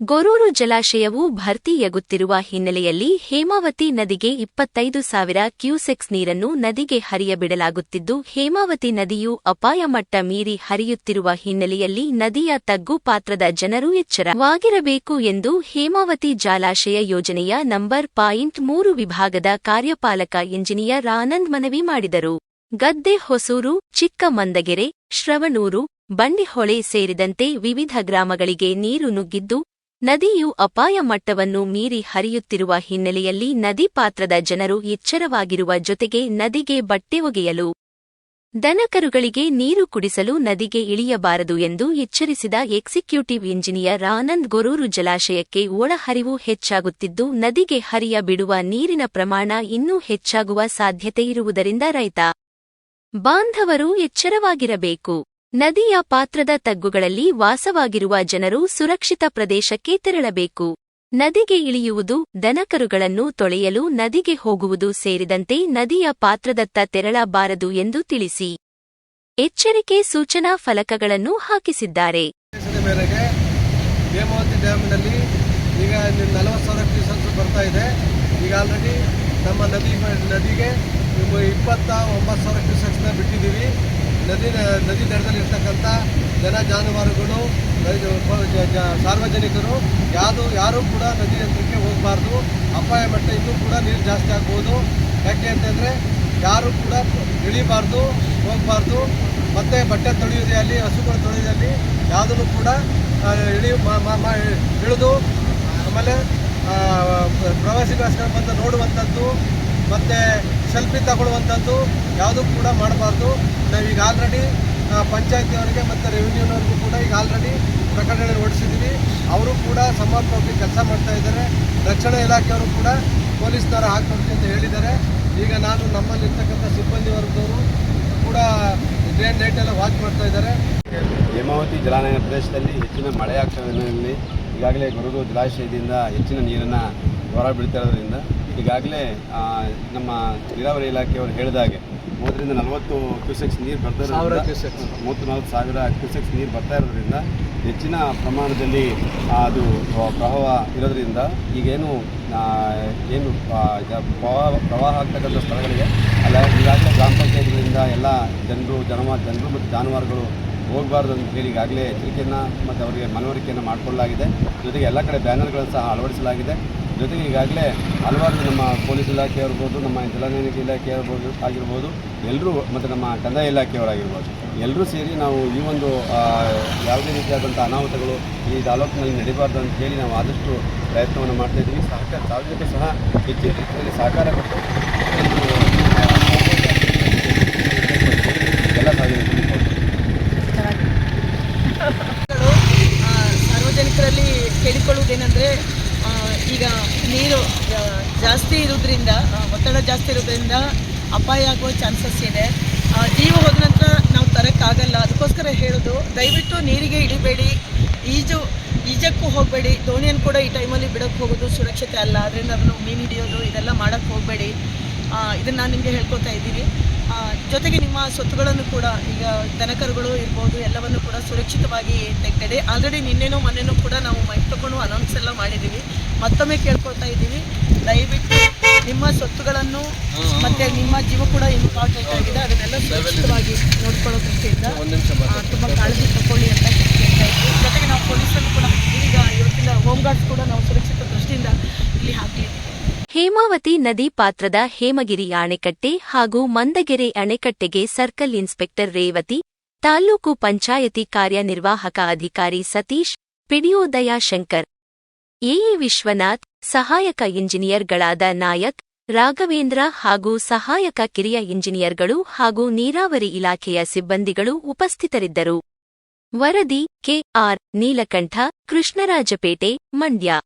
ಗೊರೂರು ಜಲಾಶಯವು ಭರ್ತಿಯಾಗುತ್ತಿರುವ ಹಿನ್ನೆಲೆಯಲ್ಲಿ ಹೇಮಾವತಿ ನದಿಗೆ ಇಪ್ಪತ್ತೈದು ಸಾವಿರ ಕ್ಯೂಸೆಕ್ಸ್ ನೀರನ್ನು ನದಿಗೆ ಹರಿಯಬಿಡಲಾಗುತ್ತಿದ್ದು ಹೇಮಾವತಿ ನದಿಯು ಅಪಾಯ ಮಟ್ಟ ಮೀರಿ ಹರಿಯುತ್ತಿರುವ ಹಿನ್ನೆಲೆಯಲ್ಲಿ ನದಿಯ ತಗ್ಗು ಪಾತ್ರದ ಜನರು ಎಚ್ಚರವಾಗಿರಬೇಕು ಎಂದು ಹೇಮಾವತಿ ಜಲಾಶಯ ಯೋಜನೆಯ ನಂಬರ್ ಪಾಯಿಂಟ್ ಮೂರು ವಿಭಾಗದ ಕಾರ್ಯಪಾಲಕ ಇಂಜಿನಿಯರ್ ಆನಂದ್ ಮನವಿ ಮಾಡಿದರು. ಗದ್ದೆ ಹೊಸೂರು, ಚಿಕ್ಕಮಂದಗೆರೆ, ಶ್ರವಣೂರು, ಬಂಡಿಹೊಳೆ ಸೇರಿದಂತೆ ವಿವಿಧ ಗ್ರಾಮಗಳಿಗೆ ನೀರು ನುಗ್ಗಿದ್ದು ನದಿಯು ಅಪಾಯ ಮಟ್ಟವನ್ನು ಮೀರಿ ಹರಿಯುತ್ತಿರುವ ಹಿನ್ನೆಲೆಯಲ್ಲಿ ನದಿ ಪಾತ್ರದ ಜನರು ಎಚ್ಚರವಾಗಿರುವ ಜೊತೆಗೆ ನದಿಗೆ ಬಟ್ಟೆ ಒಗೆಯಲು, ದನಕರುಗಳಿಗೆ ನೀರು ಕುಡಿಸಲು ನದಿಗೆ ಇಳಿಯಬಾರದು ಎಂದು ಎಚ್ಚರಿಸಿದ ಎಕ್ಸಿಕ್ಯೂಟಿವ್ ಇಂಜಿನಿಯರ್ ಆನಂದ್ ಗೊರೂರು ಜಲಾಶಯಕ್ಕೆ ಒಳಹರಿವು ಹೆಚ್ಚಾಗುತ್ತಿದ್ದು, ನದಿಗೆ ಹರಿಯ ಬಿಡುವ ನೀರಿನ ಪ್ರಮಾಣ ಇನ್ನೂ ಹೆಚ್ಚಾಗುವ ಸಾಧ್ಯತೆ ಇರುವುದರಿಂದ ರೈತ ಬಾಂಧವರು ಎಚ್ಚರವಾಗಿರಬೇಕು. ನದಿಯ ಪಾತ್ರದ ತಗ್ಗುಗಳಲ್ಲಿ ವಾಸವಾಗಿರುವ ಜನರು ಸುರಕ್ಷಿತ ಪ್ರದೇಶಕ್ಕೆ ತೆರಳಬೇಕು. ನದಿಗೆ ಇಳಿಯುವುದು, ದನಕರುಗಳನ್ನು ತೊಳೆಯಲು ನದಿಗೆ ಹೋಗುವುದು ಸೇರಿದಂತೆ ನದಿಯ ಪಾತ್ರದತ್ತ ತೆರಳಬಾರದು ಎಂದು ತಿಳಿಸಿ. ಎಚ್ಚರಿಕೆ ಸೂಚನಾ ಫಲಕಗಳನ್ನು ಹಾಕಿಸಿದ್ದಾರೆ. ಈಗ ನಲವತ್ತು ಸಾವಿರ ಬರ್ತಾ ಇದೆ. ಈಗ ಆಲ್ರೆಡಿ ನಮ್ಮ ನದಿ ನದಿಗೆ ಇಪ್ಪ- ಇಪ್ಪತ್ತ ಒಂಬತ್ತು ಸಾವಿರ ನದಿ ನದಿ ದಡದಲ್ಲಿರ್ತಕ್ಕಂಥ ಜನ ಜಾನುವಾರುಗಳು ಸಾರ್ವಜನಿಕರು ಯಾವುದು ಯಾರೂ ಕೂಡ ನದಿ ಹತ್ರಕ್ಕೆ ಹೋಗಬಾರ್ದು. ಅಪಾಯ ಮಟ್ಟ ಇನ್ನೂ ಕೂಡ ನೀರು ಜಾಸ್ತಿ ಆಗ್ಬೋದು. ಯಾಕೆ ಅಂತಂದರೆ ಯಾರು ಕೂಡ ಇಳಿಬಾರ್ದು, ಹೋಗಬಾರ್ದು. ಮತ್ತು ಬಟ್ಟೆ ತೊಳೆಯೋದೇ ಅಲ್ಲಿ ಹಸುಗಳು ತೊಳೆಯೋದಲ್ಲಿ ಯಾವುದನ್ನು ಕೂಡ ಇಳಿ ಇಳಿದು ಆಮೇಲೆ ಪ್ರವಾಸಿಗೋಸ್ಕರ ಬಂದು ನೋಡುವಂಥದ್ದು. ಮತ್ತು ಸೆಲ್ಫಿ ತಗೊಳ್ಳುವಂಥದ್ದು ಯಾವುದೂ ಕೂಡ ಮಾಡಬಾರ್ದು. ನಾವೀಗ ಆಲ್ರೆಡಿ ಪಂಚಾಯತಿಯವರಿಗೆ ಮತ್ತು ರೆವಿನ್ಯೂನವ್ರಿಗೂ ಕೂಡ ಈಗ ಆಲ್ರೆಡಿ ಪ್ರಕಟಣೆ ಹೊಡಿಸಿದ್ದೀವಿ ಅವರು ಕೂಡ ಸಮರ್ಪಕವಾಗಿ ಕೆಲಸ ಮಾಡ್ತಾ ಇದ್ದಾರೆ. ರಕ್ಷಣಾ ಇಲಾಖೆಯವರು ಕೂಡ ಪೊಲೀಸ್ನವರು ಹಾಕ್ಕೊಡ್ತೀವಿ ಅಂತ ಹೇಳಿದ್ದಾರೆ. ಈಗ ನಾನು ನಮ್ಮಲ್ಲಿರ್ತಕ್ಕಂಥ ಸಿಬ್ಬಂದಿ ವರ್ಗದವರು ಕೂಡ ಡೇ ಆ್ಯಂಡ್ ನೈಟ್ ಎಲ್ಲ ವಾಚ್ ಮಾಡ್ತಾ ಇದ್ದಾರೆ. ಹೇಮಾವತಿ ಜಲಾನಯನ ಪ್ರದೇಶದಲ್ಲಿ ಹೆಚ್ಚಿನ ಮಳೆ ಆಗ್ತಾ ಈಗಾಗಲೇ ಗುರುದು ಜಲಾಶಯದಿಂದ ಹೆಚ್ಚಿನ ನೀರನ್ನು ಹೊರ ಇರೋದ್ರಿಂದ ಈಗಾಗಲೇ ನಮ್ಮ ನೀರಾವರಿ ಇಲಾಖೆಯವರು ಹೇಳಿದಾಗೆ ಮೂವತ್ತರಿಂದ ನಲವತ್ತು ಕ್ಯೂಸೆಕ್ಸ್ ನೀರು ಬರ್ತಾ ಇರೋದ್ರಿಂದ. ಮೂವತ್ತು ನಾಲ್ಕು ಸಾವಿರ ಕ್ಯೂಸೆಕ್ಸ್ ನೀರು ಬರ್ತಾ ಇರೋದ್ರಿಂದ ಹೆಚ್ಚಿನ ಪ್ರಮಾಣದಲ್ಲಿ ಅದು ಪ್ರವಾಹ ಇರೋದ್ರಿಂದ ಈಗೇನು ಏನು ಪ್ರವಾಹ ಪ್ರವಾಹ ಆಗ್ತಕ್ಕಂಥ ಸ್ಥಳಗಳಿಗೆ ಅಲ್ಲ ಈಗಾಗಲೇ ಗ್ರಾಮ ಪಂಚಾಯತ್ಗಳಿಂದ ಎಲ್ಲ ಜನರು ಜನಮ ಜನರು ಮತ್ತು ಜಾನುವಾರುಗಳು ಹೋಗಬಾರ್ದು ಅಂತ ಹೇಳಿ ಈಗಾಗಲೇ ಎಚ್ಚರಿಕೆಯನ್ನು ಮತ್ತು ಅವರಿಗೆ ಮನವರಿಕೆಯನ್ನು ಮಾಡಿಕೊಳ್ಳಲಾಗಿದೆ ಜೊತೆಗೆ ಎಲ್ಲ ಕಡೆ ಬ್ಯಾನರ್ಗಳನ್ನು ಸಹ ಅಳವಡಿಸಲಾಗಿದೆ ಜೊತೆಗೆ ಈಗಾಗಲೇ ಹಲವಾರು ನಮ್ಮ ಪೊಲೀಸ್ ಇಲಾಖೆ ಇರ್ಬೋದು ನಮ್ಮ ಜಲಾನಯನಿಕ ಇಲಾಖೆ ಇರ್ಬೋದು ಆಗಿರ್ಬೋದು ಎಲ್ಲರೂ ಮತ್ತು ನಮ್ಮ ಕಂದಾಯ ಇಲಾಖೆಯವರಾಗಿರ್ಬೋದು ಎಲ್ಲರೂ ಸೇರಿ ನಾವು ಈ ಒಂದು ಯಾವುದೇ ರೀತಿಯಾದಂಥ ಅನಾಹುತಗಳು ಈ ತಾಲೂಕಿನಲ್ಲಿ ನಡೀಬಾರ್ದು ಅಂತ ಹೇಳಿ ನಾವು ಆದಷ್ಟು ಪ್ರಯತ್ನವನ್ನು ಮಾಡ್ತಾ ಇದ್ದೀವಿ. ಸಹಕಾರ ಸಾರ್ವಜನಿಕ ಸಹ ಹೆಚ್ಚಿನ ರೀತಿಯಲ್ಲಿ ಸಹಕಾರ ಕೊಟ್ಟು ಈಗ ನೀರು ಜಾಸ್ತಿ ಇರೋದ್ರಿಂದ ಒತ್ತಡ ಜಾಸ್ತಿ ಇರೋದ್ರಿಂದ ಅಪಾಯ ಆಗುವ ಚಾನ್ಸಸ್ ಇದೆ. ಜೀವ ಹೋದ ನಂತರ ನಾವು ತರೋಕ್ಕಾಗಲ್ಲ. ಅದಕ್ಕೋಸ್ಕರ ಹೇಳೋದು, ದಯವಿಟ್ಟು ನೀರಿಗೆ ಇಡಿಬೇಡಿ. ಈಜು, ಈಜಕ್ಕೂ ಹೋಗಬೇಡಿ. ದೋಣಿಯನ್ನು ಕೂಡ ಈ ಟೈಮಲ್ಲಿ ಬಿಡೋಕ್ಕೆ ಹೋಗೋದು ಸುರಕ್ಷತೆ ಅಲ್ಲ. ಅದರಿಂದ ಅದನ್ನು ಮೀನು ಹಿಡಿಯೋದು, ಇದೆಲ್ಲ ಮಾಡೋಕ್ಕೆ ಹೋಗಬೇಡಿ. ಇದನ್ನು ನಾನು ನಿಮಗೆ ಹೇಳ್ಕೊತಾ ಇದ್ದೀನಿ. ಜೊತೆಗೆ ನಿಮ್ಮ ಸ್ವತ್ತುಗಳನ್ನು ಕೂಡ ಈಗ ದನಕರುಗಳು ಇರ್ಬೋದು ಎಲ್ಲವನ್ನು ಕೂಡ ಸುರಕ್ಷಿತವಾಗಿ ತೆಗೆದಿಡಿ ಆಲ್ರೆಡಿ ನಿನ್ನೆನೋ ಮೊನ್ನೆನೂ ಕೂಡ ನಾವು ಮೈಕ್ ತಗೊಂಡು ಅನೌನ್ಸ್ ಎಲ್ಲ ಮಾಡಿದ್ದೀವಿ. ಮತ್ತೊಮ್ಮೆ ಕೇಳ್ಕೊಳ್ತಾ ಇದ್ದೀವಿ. ದಯವಿಟ್ಟು ನಿಮ್ಮ ಸ್ವತ್ತುಗಳನ್ನು ಮತ್ತೆ ನಿಮ್ಮ ಜೀವ ಕೂಡ ಇಂಪಾರ್ಟೆಂಟ್ ಆಗಿದೆ ಅದನ್ನೆಲ್ಲ ಸುರಕ್ಷಿತವಾಗಿ ನೋಡ್ಕೊಳ್ಳೋ ದೃಷ್ಟಿಯಿಂದ ತುಂಬ ಕಾಳಜಿ ತಗೊಳ್ಳಿ ಅಂತ ಕೇಳ್ತಾ ಇದ್ದೀವಿ ಜೊತೆಗೆ ನಾವು ಪೊಲೀಸರು ಕೂಡ ಈಗ ಇವತ್ತಿಂದ ಹೋಮ್ ಗಾರ್ಡ್ಸ್ ಕೂಡ ನಾವು ಸುರಕ್ಷಿತ ದೃಷ್ಟಿಯಿಂದ ಇಲ್ಲಿ ಹಾಕಲಿದ್ದೀವಿ ಹೇಮಾವತಿ ನದಿ ಪಾತ್ರದ ಹೇಮಗಿರಿ ಅಣೆಕಟ್ಟೆ ಹಾಗೂ ಮಂದಗೆರೆ ಅಣೆಕಟ್ಟೆಗೆ ಸರ್ಕಲ್ ಇನ್ಸ್ಪೆಕ್ಟರ್ ರೇವತಿ ತಾಲ್ಲೂಕು ಪಂಚಾಯತಿ ಕಾರ್ಯನಿರ್ವಾಹಕ ಅಧಿಕಾರಿ ಸತೀಶ್ ಪಿಡಿಯೋದಯ ದಯಾಶಂಕರ್ ಎಇ ವಿಶ್ವನಾಥ್, ಸಹಾಯಕ ಇಂಜಿನಿಯರ್ಗಳಾದ ನಾಯಕ್, ರಾಘವೇಂದ್ರ ಹಾಗೂ ಸಹಾಯಕ ಕಿರಿಯ ಇಂಜಿನಿಯರ್ಗಳು ಹಾಗೂ ನೀರಾವರಿ ಇಲಾಖೆಯ ಸಿಬ್ಬಂದಿಗಳು ಉಪಸ್ಥಿತರಿದ್ದರು. ವರದಿ ಕೆಆರ್ ನೀಲಕಂಠ, ಕೃಷ್ಣರಾಜಪೇಟೆ, ಮಂಡ್ಯ.